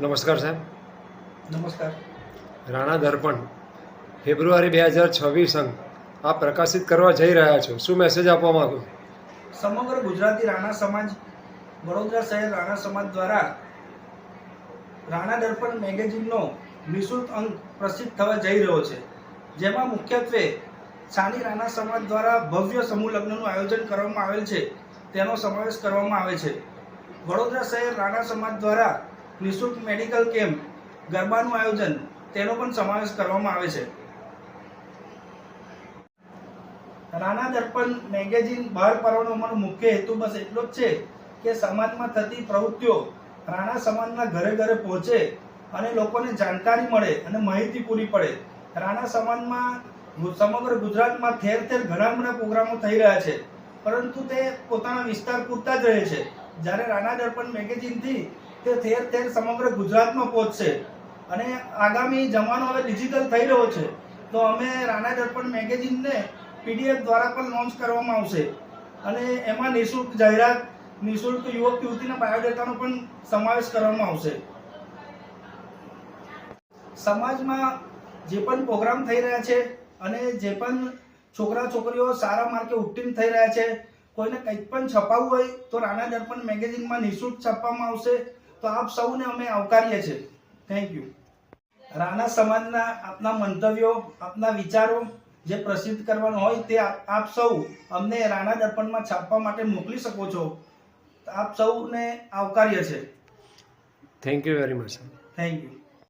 નમસ્કાર સાહેબ. નમસ્કાર. રાણા દર્પણ ફેબ્રુઆરી બે હજાર છવ્વીસ અંક આપ પ્રકાશિત કરવા જઈ રહ્યા છો. શું મેસેજ આપવા માંગો સમગ્ર ગુજરાતી રાણા સમાજ વડોદરા શહેર રાણા સમાજ દ્વારા રાણા દર્પણ મેગેઝિનનો નિઃશુલ્ક અંક પ્રસિદ્ધ થવા જઈ રહ્યો છે. જેમાં મુખ્યત્વે સાની રાણા સમાજ દ્વારા ભવ્ય સમૂહ લગ્નનું આયોજન કરવામાં આવેલ છે. તેનો સમાવેશ કરવામાં આવે છે. વડોદરા શહેર રાણા સમાજ દ્વારા નિઃશુલ્ક મેડિકલ કેમ્પ, ગરબાનું આયોજન, તેનો પણ સમાવેશ કરવામાં આવે છે. રાણા દર્પણ મેગેઝિન બહાર પાડવાનો અમારો મુખ્ય હેતુ બસ એટલો જ છે કે સમાજમાં થતી પ્રવૃત્તિઓ રાણા સમાજના ઘરે ઘરે પહોંચે અને લોકોને જાણકારી મળે અને માહિતી પૂરી પડે. રાણા સમાજમાં સમગ્ર ગુજરાતમાં ઠેર ઠેર ઘણા બધા પ્રોગ્રામો થઈ રહ્યા છે, પરંતુ તે પોતાના વિસ્તાર પૂરતા જ રહે છે. જ્યારે રાણા દર્પણ મેગેઝિનથી તે ઠેર ઠેર સમગ્ર ગુજરાતમાં પહોંચશે અને આગામી જમાનો હવે ડિજિટલ થઈ રહ્યો છે. તો અમે રાણા દર્પણ મેગેઝિનને પીડીએફ દ્વારા પણ લોન્ચ કરવામાં આવશે. અને એમાં નિઃશુલ્ક જાહેરાત, નિઃશુલ્ક યુવક, યુવતીના બાયોડેટાનો પણ સમાવેશ કરવામાં આવશે. સમાજમાં જે પણ પ્રોગ્રામ થઈ રહ્યા છે અને જે પણ છોકરા, છોકરીઓ સારા માર્કે ઉત્તીર્ણ થઈ રહ્યા છે, કોઈને કંઈક પણ છપાવવું હોય તો રાણા દર્પણ મેગેઝિનમાં નિઃશુલ્ક છાપવામાં આવશે. તો આપ સૌને અમે આવકારીએ છીએ. થેન્ક યુ રાણા સમાજના આપના મંતવ્યો આપના વિચારો જે પ્રસિદ્ધ કરવાનો હોય તે આપ સૌ અમને રાણા દર્પણમાં છાપવા માટે મોકલી શકો છો. આપ સૌને આવકાર્ય છે thank you very much thank you